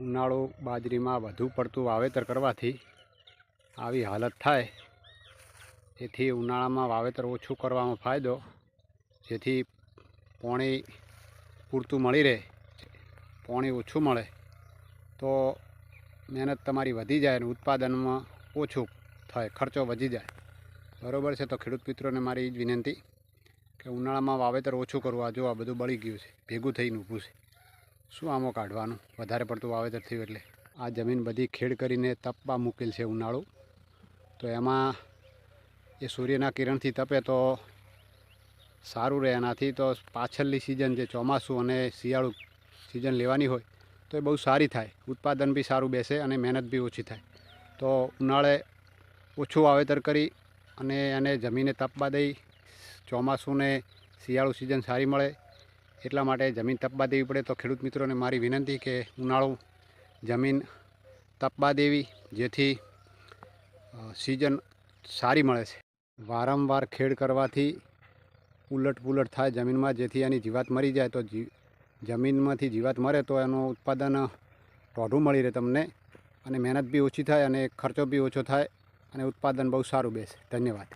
ઉનાળો બાજરીમાં વધુ પડતું વાવેતર કરવાથી આવી હાલત થાય. તેથી ઉનાળામાં વાવેતર ઓછું કરવામાં ફાયદો, જેથી પાણી પૂરતું મળી રહે, પાણી ઓછું મળે, તો મહેનત તમારી વધી જાય અને ઉત્પાદનમાં ઓછું થાય, ખર્ચો વધી જાય. બરાબર છે, તો ખેડૂત મિત્રોને મારી વિનંતી કે ઉનાળામાં વાવેતર ઓછું કરવું આ જો આ બધું બળી ગયું છે, ભેગું થઈને ઊભું છે. શું આમાં કાઢવાનું? વધારે પડતું વાવેતર થયું એટલે. આ જમીન બધી ખેડ કરીને તપવા મૂકેલ છે ઉનાળું. તો એમાં એ સૂર્યના કિરણથી તપે તો સારું રહે. એનાથી તો પાછળની સિઝન જે ચોમાસું અને શિયાળું સિઝન લેવાની હોય તો એ બહુ સારી થાય. ઉત્પાદન બી સારું બેસે અને મહેનત બી ઓછી થાય. તો ઉનાળે ઓછું વાવેતર કરી અને એને જમીને તપવા દઈ ચોમાસું ને શિયાળું સિઝન સારી મળે. એટલા માટે જમીન તપવા દેવી પડે તો ખેડૂત મિત્રોને મારી વિનંતી કે ઉનાળું જમીન તપવા દેવી, જેથી સિઝન સારી મળે છે. વારંવાર ખેડ કરવાથી ઉલટ પુલટ થાય જમીનમાં, જેથી એની જીવાત મરી જાય. તો જમીનમાંથી જીવાત મરે તો એનું ઉત્પાદન ટોઢું મળી રહે તમને. અને મહેનત બી ઓછી થાય અને ખર્ચો બી ઓછો થાય અને ઉત્પાદન બહુ સારું બેસે. ધન્યવાદ.